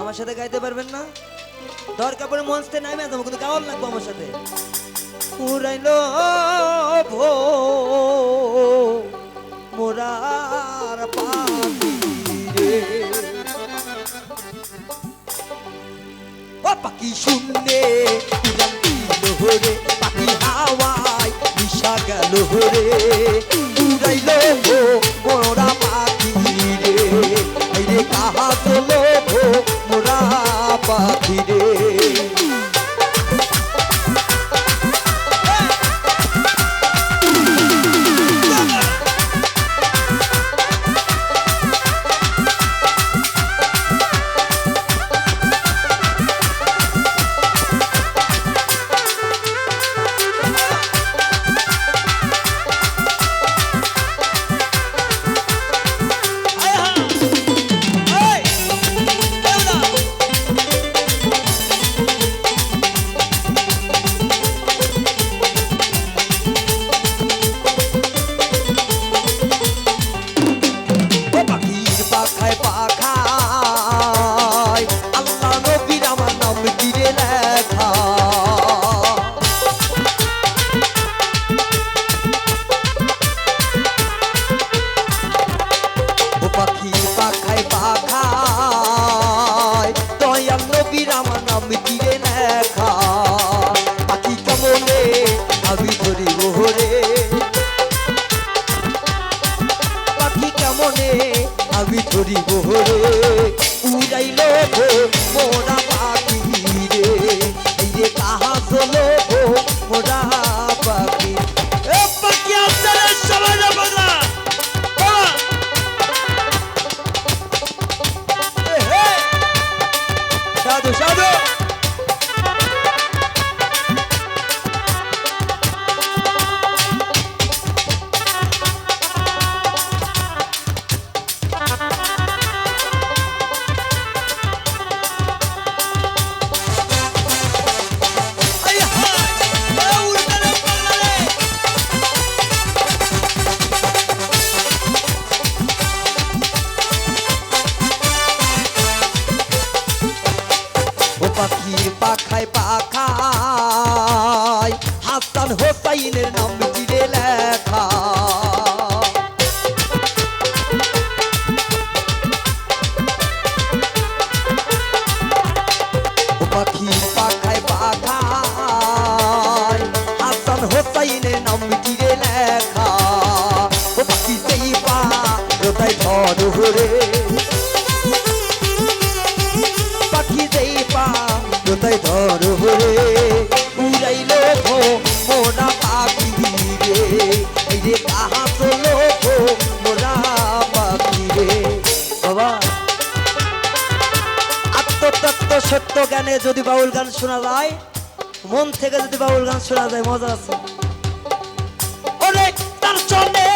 আমার সাথে গাইতে পারবেন না? দরকার পরে মঞ্চে নামে যাব কিন্তু গাওয়ার লাগবো আমার সাথে। উড়াইল ভো মোরার পাখি শুনলে পাখি পাখি হাওয়ায় মিশা গেল রে পাখি পাখায় পাখায়। হাসান হোসাইনের নাম সত্য গানে যদি বাউল গান শোনা যায়, মন থেকে যদি বাউল গান শোনা যায়, মজা আছে। অনেক তার চলে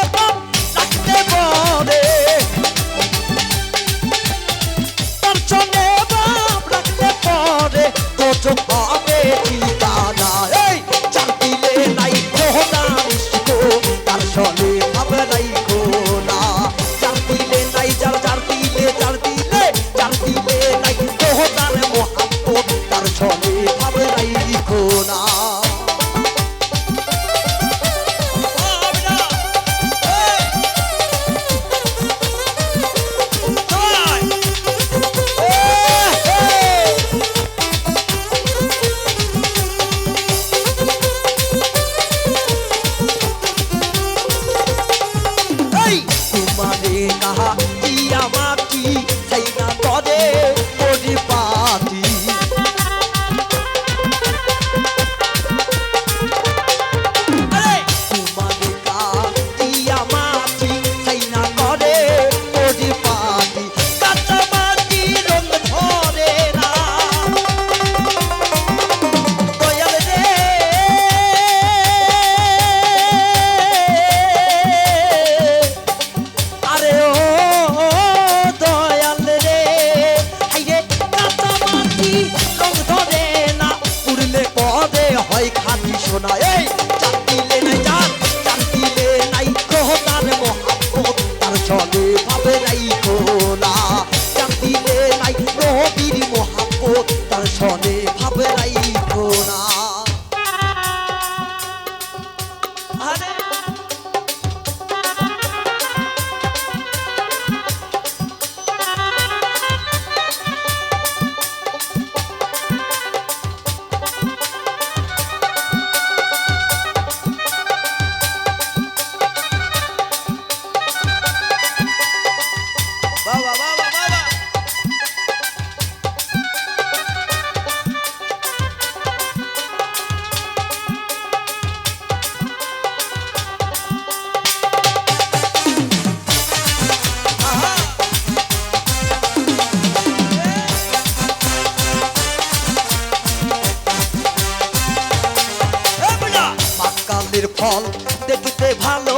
ফল দেখতে ভালো,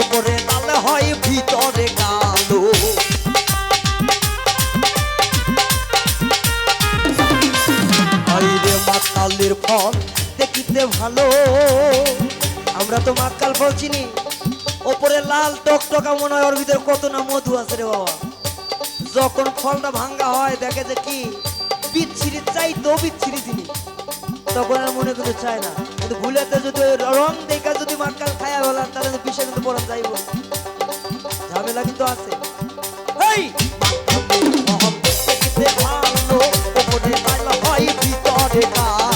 ওপরে লাল হয়, ভিতরে কালো। হাইরে মাকালের ফল দেখতে ভালো, আমরা তো মাকাল ফল চিনি ওপরে লাল টকটকা, মনে হয় ওর ভিতরে কত না মধু আছে রে বাবা। যখন ফলটা ভাঙ্গা হয়, দেখে যে কি বিচ্ছিরি, চাই তো বিচ্ছিরি জিনিস। তখন আর মনে করতে চায় না। কিন্তু ভুলেতে যদি রং দেখা যদি মার্কাল খায়া বলার তাহলে বিষয় কিন্তু পড়া যাইব। ঝামেলা কিন্তু আছে। এই হয়, ভিতরে কালো।